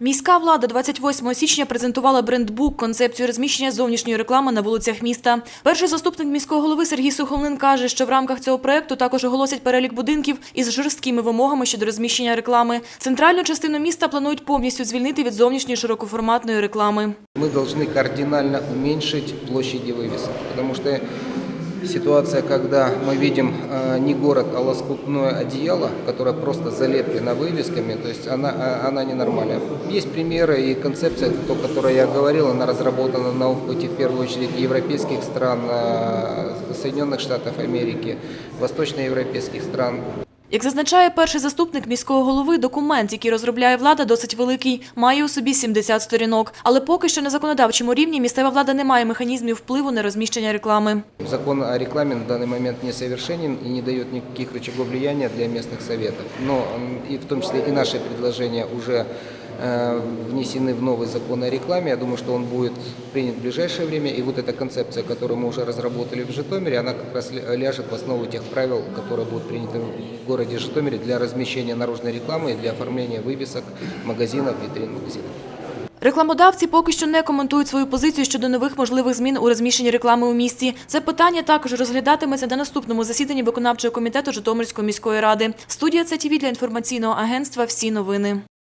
Міська влада 28 січня презентувала брендбук концепцію розміщення зовнішньої реклами на вулицях міста. Перший заступник міського голови Сергій Сухомлин каже, що в рамках цього проекту також оголосять перелік будинків із жорсткими вимогами щодо розміщення реклами. Центральну частину міста планують повністю звільнити від зовнішньої широкоформатної реклами. Мы должны кардинально уменьшить площади вывесок, потому что ситуация, когда мы видим э, не город, а лоскутное одеяло, которое просто залеплено вывесками, то есть она, э, она ненормальная. Есть примеры и концепция, то, о которой я говорил, она разработана на опыте в первую очередь европейских стран, э, Соединенных Штатов Америки, восточноевропейских стран. Як зазначає перший заступник міського голови, документ, який розробляє влада, досить великий, має у собі 70 сторінок. Але поки що на законодавчому рівні місцева влада не має механізмів впливу на розміщення реклами. Закон о рекламе на данный момент несовершенен и не дает никаких рычагов влияния для местных советов. Но м, и в том числе и наши предложения уже э, внесены в новый закон о рекламе. Я думаю, что он будет принят в ближайшее время. И вот эта концепция, которую мы уже разработали в Житомире, она как раз ля- ляжет в основу тех правил, которые будут приняты в городе Житомире для размещения наружной рекламы и для оформления вывесок магазинов, витрин магазинов. Рекламодавці поки що не коментують свою позицію щодо нових можливих змін у розміщенні реклами у місті. Це питання також розглядатиметься на наступному засіданні виконавчого комітету Житомирської міської ради. Студія ЦТВ для інформаційного агентства Всі новини.